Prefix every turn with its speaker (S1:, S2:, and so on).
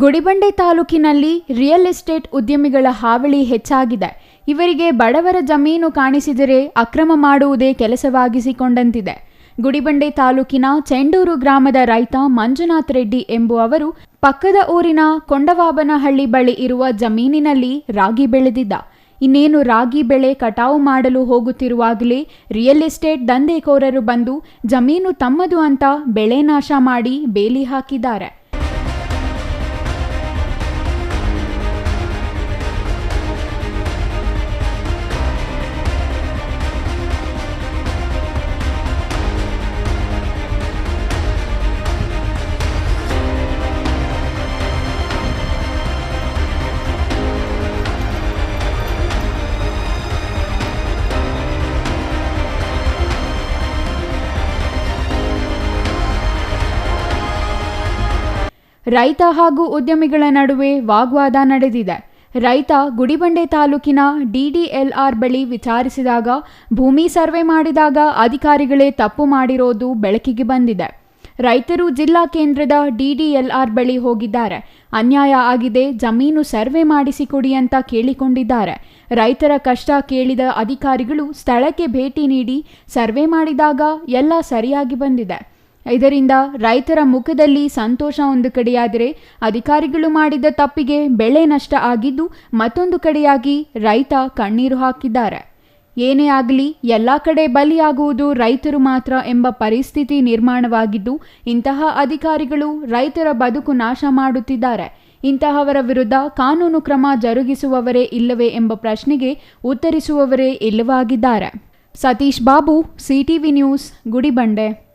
S1: ಗುಡಿಬಂಡೆ ತಾಲೂಕಿನಲ್ಲಿ real estate ಉದ್ಯಮಿಗಳ ಹಾವಳಿ ಹೆಚ್ಚಾಗಿದೆ. ಇವರಿಗೆ ಬಡವರ ಜಮೀನು ಕಾಣಿಸಿದರೆ ಅಕ್ರಮ ಮಾಡುವುದೇ ಕೆಲಸವಾಗಿಸಿಕೊಂಡಂತಿದೆ. ಗುಡಿಬಂಡೆ ತಾಲೂಕಿನ ಚೆಂಡೂರು ಗ್ರಾಮದ ರೈತ ಮಂಜುನಾಥ್ ರೆಡ್ಡಿ ಎಂಬುವವರು ಪಕ್ಕದ ಊರಿನ ಕೊಂಡವಾಬನಹಳ್ಳಿ ಬಳಿ ಇರುವ ಜಮೀನಿನಲ್ಲಿ ರಾಗಿ ಬೆಳೆದಿದ್ದ. ಇನ್ನೇನು ರಾಗಿ ಬೆಳೆ ಕಟಾವು ಮಾಡಲು ಹೋಗುತ್ತಿರುವಾಗಲೇ ರಿಯಲ್ ಎಸ್ಟೇಟ್ ದಂಧೆಕೋರರು ಬಂದು ಜಮೀನು ತಮ್ಮದು ಅಂತ ಬೆಳೆ ನಾಶ ಮಾಡಿ ಬೇಲಿ ಹಾಕಿದ್ದಾರೆ. ರೈತ ಹಾಗೂ ಉದ್ಯಮಿಗಳ ನಡುವೆ ವಾಗ್ವಾದ ನಡೆದಿದೆ. ರೈತ ಗುಡಿಬಂಡೆ ತಾಲೂಕಿನ ಡಿಡಿಎಲ್ಆರ್ ಬಳಿ ವಿಚಾರಿಸಿದಾಗ, ಭೂಮಿ ಸರ್ವೆ ಮಾಡಿದಾಗ ಅಧಿಕಾರಿಗಳೇ ತಪ್ಪು ಮಾಡಿರೋದು ಬೆಳಕಿಗೆ ಬಂದಿದೆ. ರೈತರು ಜಿಲ್ಲಾ ಕೇಂದ್ರದ ಡಿಡಿಎಲ್ಆರ್ ಬಳಿ ಹೋಗಿದ್ದಾರೆ. ಅನ್ಯಾಯ ಆಗಿದೆ, ಜಮೀನು ಸರ್ವೆ ಮಾಡಿಸಿಕೊಡಿ ಅಂತ ಕೇಳಿಕೊಂಡಿದ್ದಾರೆ. ರೈತರ ಕಷ್ಟ ಕೇಳಿದ ಅಧಿಕಾರಿಗಳು ಸ್ಥಳಕ್ಕೆ ಭೇಟಿ ನೀಡಿ ಸರ್ವೆ ಮಾಡಿದಾಗ ಎಲ್ಲ ಸರಿಯಾಗಿ ಬಂದಿದೆ. ಇದರಿಂದ ರೈತರ ಮುಖದಲ್ಲಿ ಸಂತೋಷ ಒಂದು ಕಡೆಯಾದರೆ ಅಧಿಕಾರಿಗಳು ಮಾಡಿದ ತಪ್ಪಿಗೆ ಬೆಳೆ ನಷ್ಟ ಆಗಿದ್ದು ಮತ್ತೊಂದು ಕಡೆಯಾಗಿ ರೈತ ಕಣ್ಣೀರು ಹಾಕಿದ್ದಾರೆ. ಏನೇ ಆಗಲಿ ಎಲ್ಲ ಕಡೆ ಬಲಿಯಾಗುವುದು ರೈತರು ಮಾತ್ರ ಎಂಬ ಪರಿಸ್ಥಿತಿ ನಿರ್ಮಾಣವಾಗಿದ್ದು ಇಂತಹ ಅಧಿಕಾರಿಗಳು ರೈತರ ಬದುಕು ನಾಶ ಮಾಡುತ್ತಿದ್ದಾರೆ. ಇಂತಹವರ ವಿರುದ್ಧ ಕಾನೂನು ಕ್ರಮ ಜರುಗಿಸುವವರೇ ಇಲ್ಲವೇ ಎಂಬ ಪ್ರಶ್ನೆಗೆ ಉತ್ತರಿಸುವವರೇ ಇಲ್ಲವಾಗಿದ್ದಾರೆ. Satish Babu, CTV news, Gudibande.